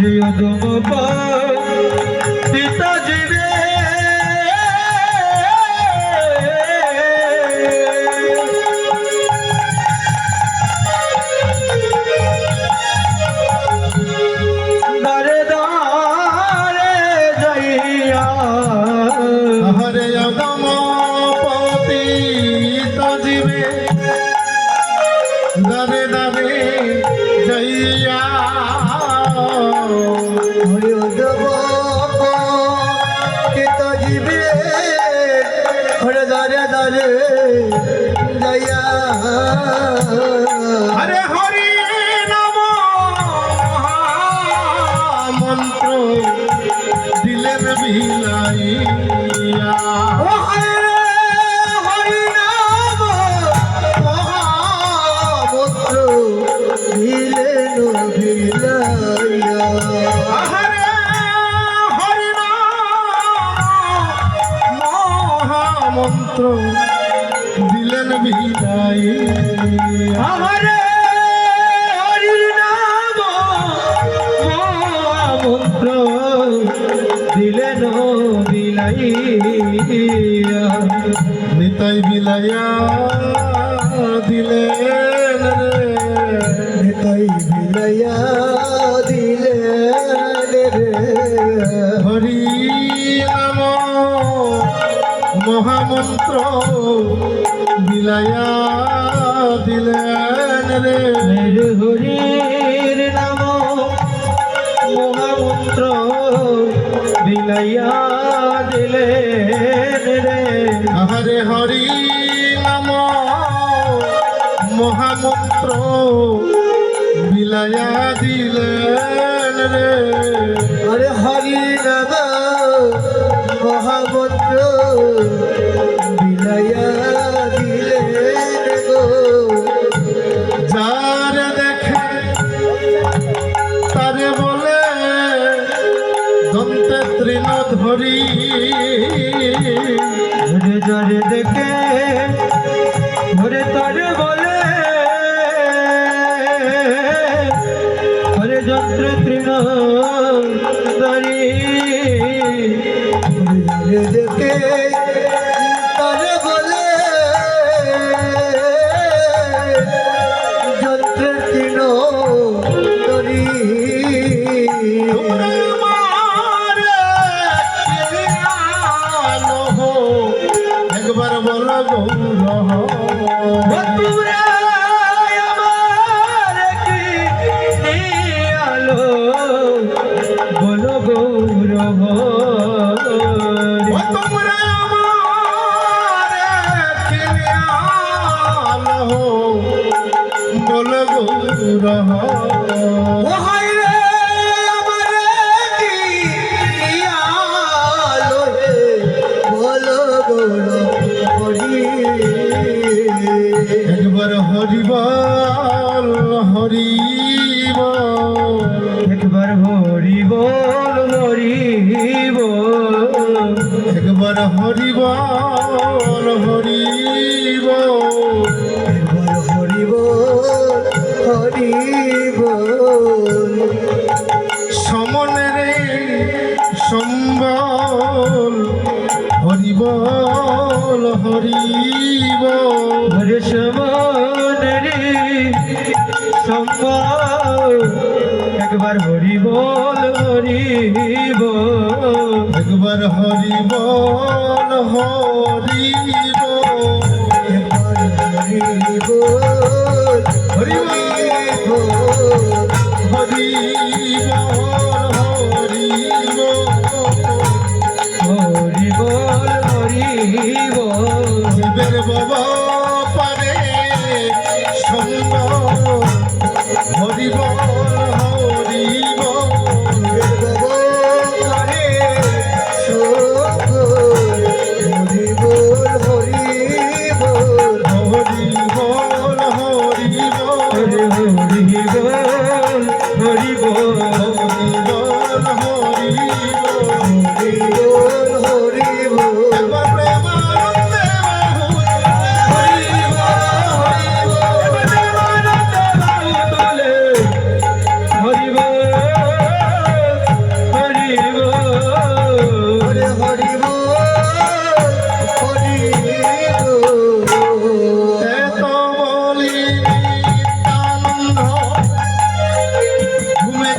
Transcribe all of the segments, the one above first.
প্রিয় পিতাজির বিলাইয়া নিতাই বিলাইয়া দিলেন রে। তাই বিলাইয়া দিলেন রে। হরি নাম মহামন্ত্র বিলাইয়া দিলেন রে হরির নাম মহামন্ত্র বিলাইয়া দিলে রে হরে হরি নাম মহামন্ত্র বিলাইয়া দিলেন রে। আরে হরি নাম মহামন্ত্র বিলাইয়া করি একবার বল বন্ধুরা আমার কি আলো বলো গৌরব তোমরা আমার আলো হো, বল গৌর ও হায় রে আমার কি আলো হে বলো গৌরব হরি একবার হরিবল হরিব। একবার হরি বল হরি বল একবার হরিবল হরিব। একবার হরি হরিব হরে সমানরে সম্মান একবার হরি বল হরি বল একবার হরিবল হরিব একবার হরি বল হরিব। হরি বল হরি বল শিবের বাবা পারে হরিবল হরিব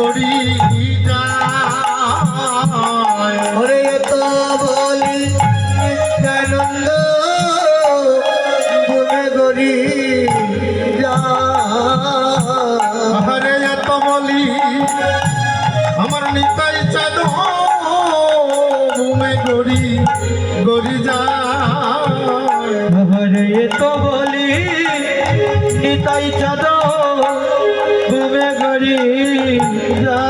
করি ওরে তো বলি নিত্যানন্দ গুণে করি হরে এত বলি আমার নিতাই চাঁদ ঘুমে গড়ি গড়ি যা। হরে এত বলি নিতাই চাঁদ যাবে গরি যা